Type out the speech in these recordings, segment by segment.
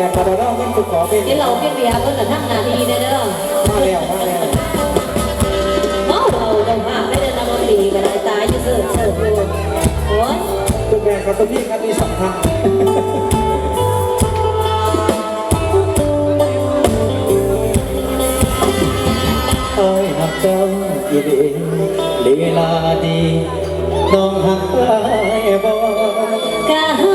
กินเหล้ากินเบียร์เพิ่นก็ทำหน้าที่เด้อเด้อมาแล้วมาแล้วเมาเราเจ้าภาพไม่ได้นำมาตีก็ได้ตายจะเสิร์ฟเสิร์ฟอยู่โอ้ยคุณแม่ครับตัวพี่ครับมีสองทางเอ้ยหักเจ้าอีดีลีลาดีน้องหักไว้บ่กะ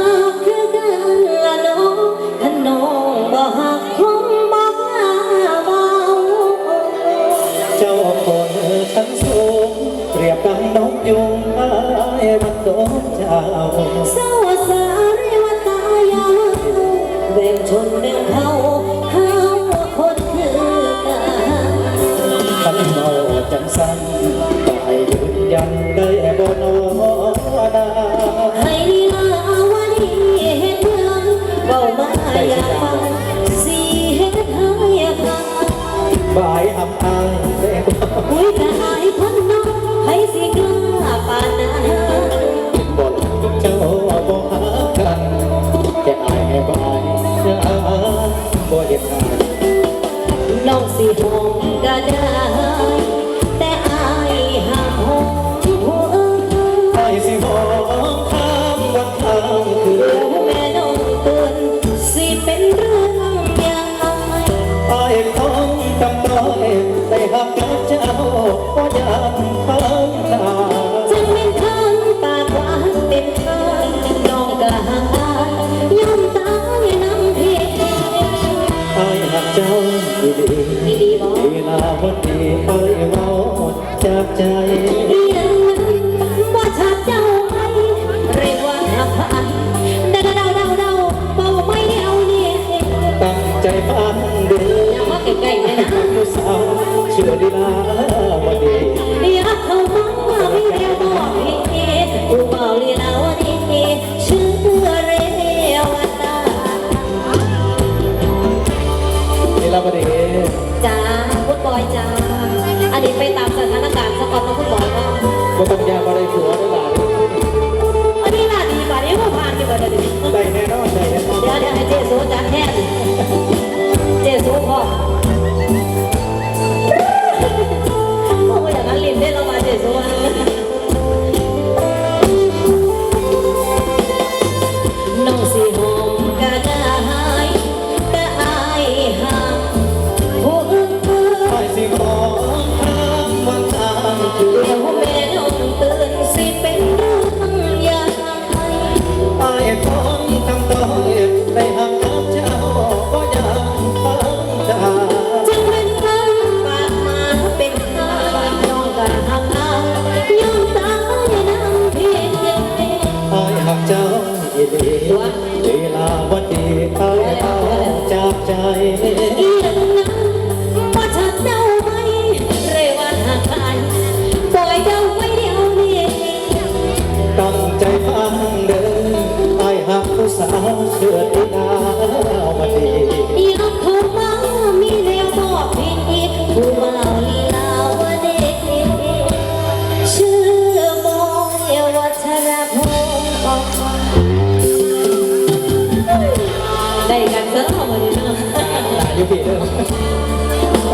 เจ้าเศร้าสาเรวตายาแบ่งชนแบ่งเขาเขาคนคือกันขันเมาจังสันให้ยืนยันได้บ่นอนาให้ลีลาวาดีเฮ็ดเพื่อนเบามาอยากฟังสิเฮ็ดหายหำอายได้บ่อุ้ยกะอายคน วลาวันดีไอ้เมาจากใจเรียนว่าชาติเจ้าไปเรียกว่าหักพันเดาเดาเดาเดาเบาไม่เอาเนี่ยตั้งใจฟังดูอย่ามาใกล้ๆเลยนะผู้สาวเชื่อดีลา นี้ไปตามสถานการณ์สกอตนะคุณบอยเนาะก็ต้องยากอะไรผัวด้หลายอันนี้น่าดีกว่านี้ว่าผ่านดีกว่าเดิมได้แน่นอนได้แน่นอนเดี๋ยวเดี๋ยวให้เจสูจัดแทนเจสูพ่อโอ้ยอย่างนั้นลิ้นได้เรามาเจสูอะน้องสีหอมก็ได้แต่อายห้ามผู้อื่นไอสิขอ ดีเวลาวันดีเอาเอาจากใจอีหยังนั้นว่าฉันเดาไหมเรวันหักอายปล่อยเดาไว้เดียวนี้ตั้งใจฟังเดินไอหักผู้สาวเชื่อดีลาวันดี ได้กันเสริมมาดีเนะ อยู่พี่เด้อ